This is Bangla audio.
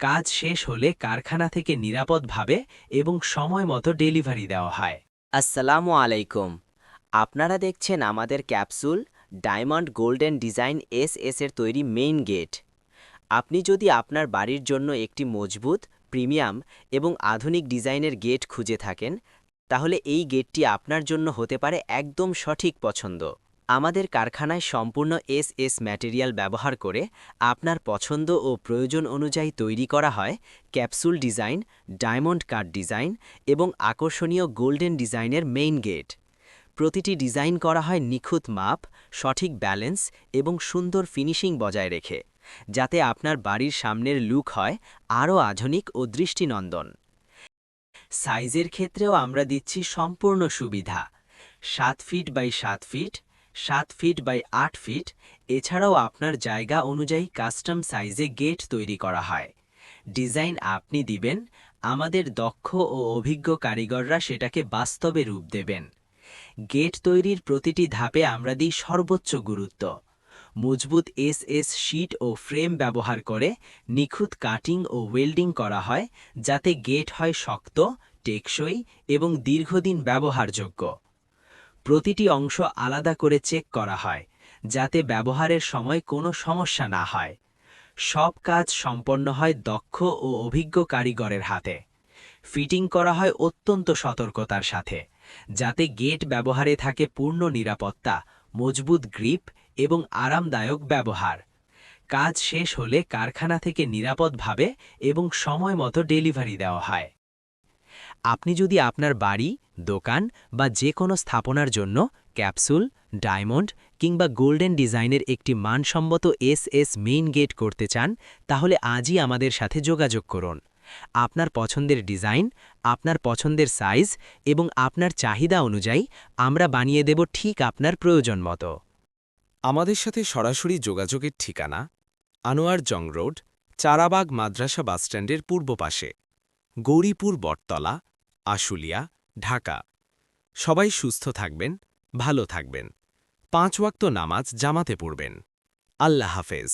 কাজ শেষ হলে কারখানা থেকে নিরাপদভাবে এবং সময় মতো ডেলিভারি দেওয়া হয়। আসসালামু আলাইকুম। আপনারা দেখছেন আমাদের capsule diamond golden design S এর তৈরি মেইন গেট। আপনি যদি আপনার বাড়ির জন্য একটি মজবুত, প্রিমিয়াম এবং আধুনিক ডিজাইনের গেট খুঁজে থাকেন, তাহলে এই গেটটি আপনার জন্য হতে পারে একদম সঠিক পছন্দ। আমাদের কারখানায় সম্পূর্ণ এস এস ম্যাটেরিয়াল ব্যবহার করে আপনার পছন্দ ও প্রয়োজন অনুযায়ী তৈরি করা হয় capsule design, diamond cut design এবং আকর্ষণীয় গোল্ডেন ডিজাইনের মেইন গেট। প্রতিটি ডিজাইন করা হয় নিখুঁত মাপ, সঠিক ব্যালেন্স এবং সুন্দর ফিনিশিং বজায় রেখে, যাতে আপনার বাড়ির সামনের লুক হয় আরও আধুনিক ও দৃষ্টিনন্দন। সাইজের ক্ষেত্রেও আমরা দিচ্ছি সম্পূর্ণ সুবিধা। সাত ফিট বাই সাত ফিট সাত ফিট বাই আট ফিট, এছাড়াও আপনার জায়গা অনুযায়ী কাস্টম সাইজে গেট তৈরি করা হয়। ডিজাইন আপনি দিবেন, আমাদের দক্ষ ও অভিজ্ঞ কারিগররা সেটাকে বাস্তবে রূপ দেবেন। গেট তৈরির প্রতিটি ধাপে আমরা দিই সর্বোচ্চ গুরুত্ব। মজবুত এস এস শিট ও ফ্রেম ব্যবহার করে নিখুঁত কাটিং ও ওয়েল্ডিং করা হয়, যাতে গেট হয় শক্ত, টেকসই এবং দীর্ঘদিন ব্যবহারযোগ্য। প্রতিটি অংশ আলাদা করে চেক করা হয়, যাতে ব্যবহারের সময় কোনো সমস্যা না হয়। সব কাজ সম্পন্ন হয় দক্ষ ও অভিজ্ঞ কারিগরের হাতে। ফিটিং করা হয় অত্যন্ত সতর্কতার সাথে, যাতে গেট ব্যবহারে থাকে পূর্ণ নিরাপত্তা, মজবুত গ্রিপ এবং আরামদায়ক ব্যবহার। কাজ শেষ হলে কারখানা থেকে নিরাপদভাবে এবং সময় মতো ডেলিভারি দেওয়া হয়। আপনি যদি আপনার বাড়ি দোকান বা যে কোনো স্থাপনার জন্য ক্যাপসুল, ডায়মন্ড কিংবা গোল্ডেন ডিজাইনের একটি মানসম্মত এস এস মেইন গেট করতে চান, তাহলে আজই আমাদের সাথে যোগাযোগ করুন। আপনার পছন্দের ডিজাইন, আপনার পছন্দের সাইজ এবং আপনার চাহিদা অনুযায়ী আমরা বানিয়ে দেব ঠিক আপনার প্রয়োজন মতো। আমাদের সাথে সরাসরি যোগাযোগের ঠিকানা, আনোয়ার জং রোড, চারাবাগ মাদ্রাসা বাসস্ট্যান্ডের পূর্ব পাশে, গৌরীপুর বটতলা, আশুলিয়া ঢাকা। সবাই সুস্থ থাকবেন ভালো থাকবেন। পাঁচ ওয়াক্ত নামাজ জামাতে পড়বেন। আল্লাহ হাফেজ।